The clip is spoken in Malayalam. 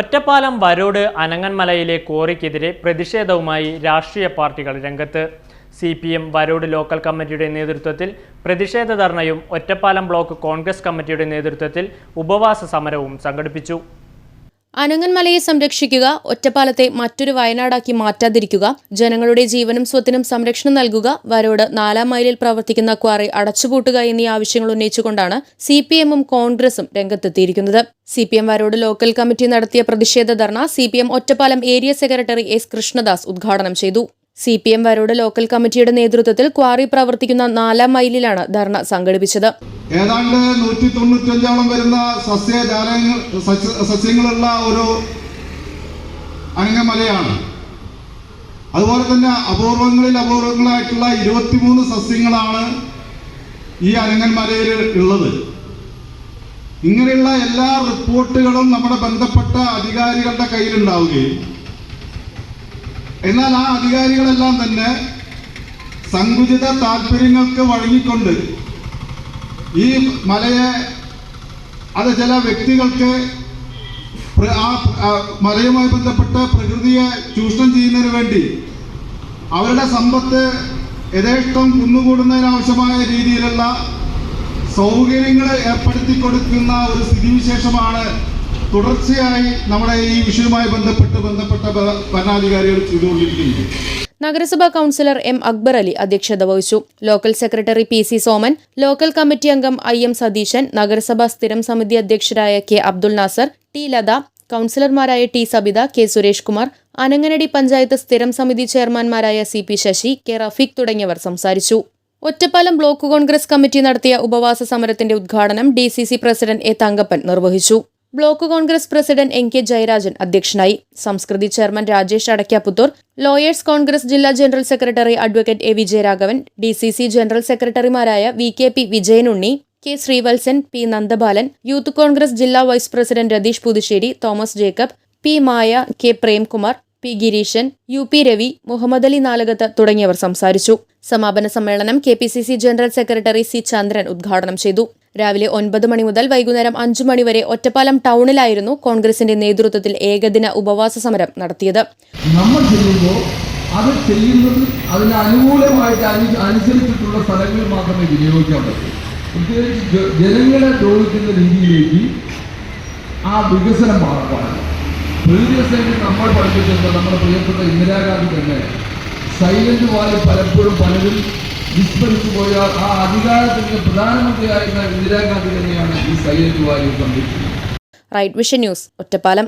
ഒറ്റപ്പാലം വരോട് അനങ്ങന്മലയിലെ കോറിക്കെതിരെ പ്രതിഷേധവുമായി രാഷ്ട്രീയ പാർട്ടികൾ രംഗത്ത്. C P M Varode local കമ്മിറ്റിയുടെ നേതൃത്വത്തിൽ പ്രതിഷേധ ധർണയും ഒറ്റപ്പാലം ബ്ലോക്ക് കോൺഗ്രസ് കമ്മിറ്റിയുടെ നേതൃത്വത്തിൽ ഉപവാസ സമരവും സംഘടിപ്പിച്ചു. അനങ്ങന്മലയെ സംരക്ഷിക്കുക ഒറ്റപ്പാലത്തെ മറ്റൊരു വയനാടാക്കി മാറ്റാതിരിക്കുക ജനങ്ങളുടെ ജീവനും സ്വത്തിനും സംരക്ഷണം നൽകുക വരോട് നാലാം മൈലിൽ പ്രവർത്തിക്കുന്ന ക്വാറി അടച്ചുപൂട്ടുക എന്നീ ആവശ്യങ്ങൾ ഉന്നയിച്ചുകൊണ്ടാണ് സി പി എമ്മും കോൺഗ്രസും രംഗത്തെത്തിയിരിക്കുന്നത്. C P M Varode local committee നടത്തിയ പ്രതിഷേധ ധർണ C P M Ottapalam area secretary S Krishnadas ഉദ്ഘാടനം ചെയ്തു. C P M Varode local കമ്മിറ്റിയുടെ നേതൃത്വത്തിൽ ക്വാറി പ്രവർത്തിക്കുന്ന നാലാം മൈലിലാണ് ധർണ സംഘടിപ്പിച്ചത്. ഏതാണ്ട് നൂറ്റി തൊണ്ണൂറ്റഞ്ചോളം വരുന്ന സസ്യജാലങ്ങൾ സസ്യങ്ങളുള്ള ഒരു അനങ്ങമലയാണ് അതുപോലെ തന്നെ അപൂർവങ്ങളിൽ അപൂർവങ്ങളായിട്ടുള്ള ഇരുപത്തിമൂന്ന് സസ്യങ്ങളാണ് ഈ അനങ്ങന്മലയിൽ ഉള്ളത്. ഇങ്ങനെയുള്ള എല്ലാ റിപ്പോർട്ടുകളും നമ്മുടെ ബന്ധപ്പെട്ട അധികാരികളുടെ കയ്യിലുണ്ടാവുകയും എന്നാൽ ആ അധികാരികളെല്ലാം തന്നെ സങ്കുചിത താല്പര്യങ്ങൾക്ക് വഴങ്ങിക്കൊണ്ട് ഈ മലയെ അത് ചില വ്യക്തികൾക്ക് ആ മലയുമായി ബന്ധപ്പെട്ട പ്രകൃതിയെ ചൂഷണം ചെയ്യുന്നതിന് വേണ്ടി അവരുടെ സമ്പത്ത് യഥേഷ്ടം കുന്നുകൂടുന്നതിനാവശ്യമായ രീതിയിലുള്ള സൗകര്യങ്ങൾ ഏർപ്പെടുത്തി കൊടുക്കുന്ന ഒരു സ്ഥിതിവിശേഷമാണ് തുടർച്ചയായി നമ്മുടെ ഈ വിഷയവുമായി ബന്ധപ്പെട്ട് ബന്ധപ്പെട്ട ഭരണാധികാരികൾ ചെയ്തുകൊണ്ടിരിക്കുന്നു. നഗരസഭാ കൌൺസിലർ എം അക്ബർ അലി അധ്യക്ഷത വഹിച്ചു. Local secretary P C Soman local committee അംഗം ഐ എം സതീശൻ നഗരസഭാ സ്ഥിരം സമിതി അധ്യക്ഷരായ കെ അബ്ദുൾ നാസർ ടി ലത കൌൺസിലർമാരായ ടി സബിത കെ സുരേഷ് കുമാർ അനങ്ങനടി പഞ്ചായത്ത് സ്ഥിരം സമിതി ചെയർമാൻമാരായ C P Sasi K Rafeeq തുടങ്ങിയവർ സംസാരിച്ചു. ഒറ്റപ്പാലം ബ്ലോക്ക് കോൺഗ്രസ് കമ്മിറ്റി നടത്തിയ ഉപവാസ സമരത്തിന്റെ ഉദ്ഘാടനം D C C president A Thankappan നിർവഹിച്ചു. Block Congress president N K Jayarajan അധ്യക്ഷനായി. സംസ്കൃതി ചെയർമാൻ രാജേഷ് അടക്കാപ്പുത്തൂർ ലോയേഴ്സ് കോൺഗ്രസ് ജില്ലാ general secretary advocate A Vijayaraghavan D C C general സെക്രട്ടറിമാരായ V K P Vijayanunni K Sreevalsan P Nandabalan youth Congress ജില്ലാ vice president Ratheesh Puthussery Thomas Jacob P Maya K Premkumar P Gireesan U P Ravi Muhammad Ali Nalakath തുടങ്ങിയവർ സംസാരിച്ചു. സമാപന സമ്മേളനം K P C C general secretary C Chandran ഉദ്ഘാടനം ചെയ്തു. രാവിലെ ഒൻപത് മണി മുതൽ വൈകുന്നേരം അഞ്ചു മണിവരെ ഒറ്റപ്പാലം ടൗണിലായിരുന്നു കോൺഗ്രസിന്റെ നേതൃത്വത്തിൽ ഏകദിന ഉപവാസ സമരം നടത്തിയത്. നമ്മൾ ചെല്ലുമ്പോൾ അത് ചെയ്യുന്നത് അതിന് അനുകൂലമായിട്ട് അനു അനുസരിച്ചിട്ടുള്ള സ്ഥലങ്ങൾ മാത്രമേ വിനിയോഗിക്കാൻ പറ്റൂ. പ്രത്യേകിച്ച് ജനങ്ങളെ ദ്രോഹിക്കുന്ന രീതിയിലേക്ക് ആ വികസനം മാറാൻ പ്രീവിയസ് നമ്മൾ പഠിപ്പിച്ചിട്ടുണ്ട് നമ്മുടെ പ്രിയപ്പെട്ട ഇന്ദിരാഗാന്ധി തന്നെ സൈലന്റ് വാലി പലപ്പോഴും പലരും വിസ്മരിച്ചു പോയ ആ അധികാരത്തിന്റെ പ്രധാനമന്ത്രിയായിരുന്ന ഇന്ദിരാഗാന്ധി തന്നെയാണ് ഈ സൈലന്റ് വായു സംരക്ഷിക്കുന്നത് റൈറ്റ് വിഷൻ ന്യൂസ് ഒറ്റപ്പാലം.